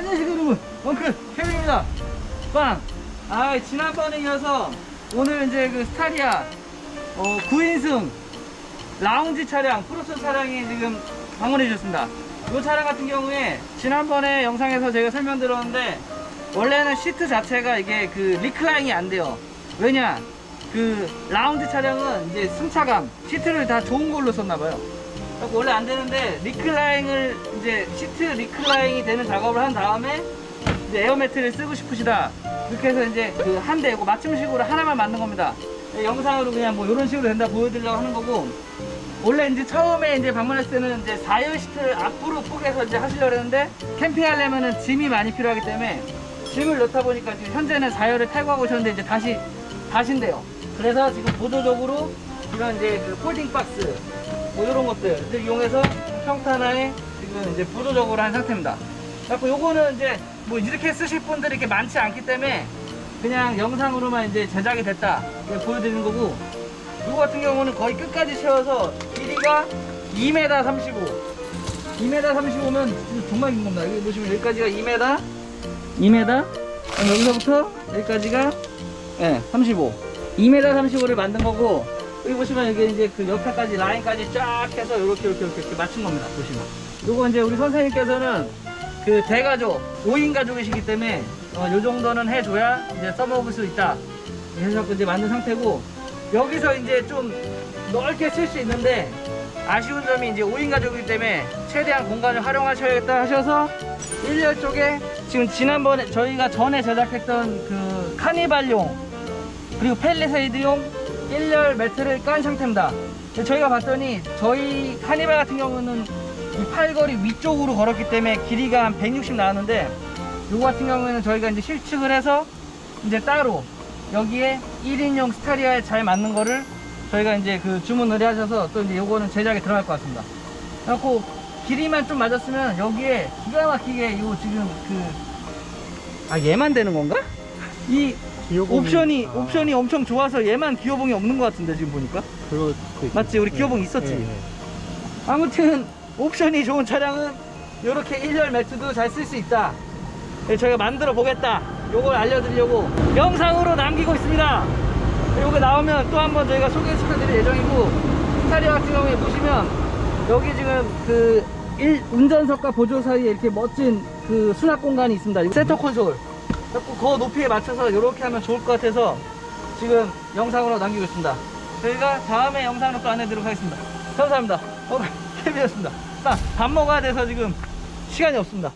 안녕하세요 여러분. 엉클 케빈입니다. 빵! 아 지난번에 이어서 오늘 이제 그 스타리아 어, 9인승 라운지 차량 프로스 차량이 지금 방문해 주셨습니다. 이 차량 같은 경우에 지난번에 영상에서 제가 설명드렸는데 원래는 시트 자체가 이게 그 리클라인이 안 돼요. 왜냐? 그 라운지 차량은 이제 승차감 시트를 다 좋은 걸로 썼나봐요 원래 안 되는데 리클라잉을 이제 시트 리클라잉이 되는 작업을 한 다음에 이제 에어 매트를 쓰고 싶으시다 이렇게 해서 이제 그 한 대, 이거 맞춤식으로 하나만 만든 겁니다. 네, 영상으로 그냥 뭐 이런 식으로 된다 보여드리려고 하는 거고 원래 이제 처음에 이제 방문했을 때는 이제 4열 시트를 앞으로 포개서 이제 하시려고 했는데 캠핑하려면은 짐이 많이 필요하기 때문에 짐을 넣다 보니까 지금 현재는 4열을 탈거하고 오셨는데 이제 다시 다신대요. 그래서 지금 보조적으로 이런 이제 그 폴딩 박스 뭐 이런 것들을 이용해서 평탄화에 지금 이제 부조적으로 한 상태입니다. 그래서 요거는 이제 뭐 이렇게 쓰실 분들이 이렇게 많지 않기 때문에 그냥 영상으로만 이제 제작이 됐다. 보여드리는 거고 요거 같은 경우는 거의 끝까지 채워서 길이가 2m 35 2m 35면 정말 긴 겁니다. 여기 보시면 여기까지가 2m 2m 여기서부터 여기까지가 예, 35 2m 35를 만든 거고 여기 보시면 여기 이제 그 옆에까지 라인까지 쫙 해서 이렇게 이렇게 이렇게, 이렇게 맞춘 겁니다. 보시면. 요거 이제 우리 선생님께서는 그 대가족 5인 가족이시기 때문에 어, 요 정도는 해줘야 이제 써먹을 수 있다. 해서 이제 만든 상태고 여기서 이제 좀 넓게 쓸 수 있는데 아쉬운 점이 이제 5인 가족이기 때문에 최대한 공간을 활용하셔야겠다 하셔서 1열 쪽에 지금 지난번에 저희가 전에 제작했던 그 카니발용 그리고 펠리세이드용 1열 매트를 깐 상태입니다. 저희가 봤더니 저희 카니발 같은 경우는 이 팔걸이 위쪽으로 걸었기 때문에 길이가 한 160 나왔는데 요거 같은 경우에는 저희가 이제 실측을 해서 이제 따로 여기에 1인용 스타리아에 잘 맞는 거를 저희가 이제 그 주문을 하셔서 또 이제 요거는 제작에 들어갈 것 같습니다. 그래갖고 길이만 좀 맞았으면 여기에 기가 막히게 요 지금 그 아 얘만 되는 건가? 이 기어봉이- 옵션이 아. 옵션이 엄청 좋아서 얘만 기어봉이 없는 것 같은데 지금 보니까? 그거 그 맞지? 우리 기어봉 있었지? 아무튼 옵션이 좋은 차량은 이렇게 1열 매트도 잘 쓸 수 있다. 네, 저희가 만들어 보겠다. 요걸 알려드리려고 영상으로 남기고 있습니다. 요거 나오면 또 한번 저희가 소개시켜 드릴 예정이고 스타리아 같은 경우에 보시면 여기 지금 그 일- 운전석과 보조 사이에 이렇게 멋진 그 수납 공간이 있습니다. 센터 콘솔 자꾸 그 높이에 맞춰서 이렇게 하면 좋을 것 같아서 지금 영상으로 남기고 있습니다. 저희가 다음에 영상으로 또 안내드리도록 하겠습니다. 감사합니다. 어, 케빈이었습니다. 딱밥 먹어야 돼서 지금 시간이 없습니다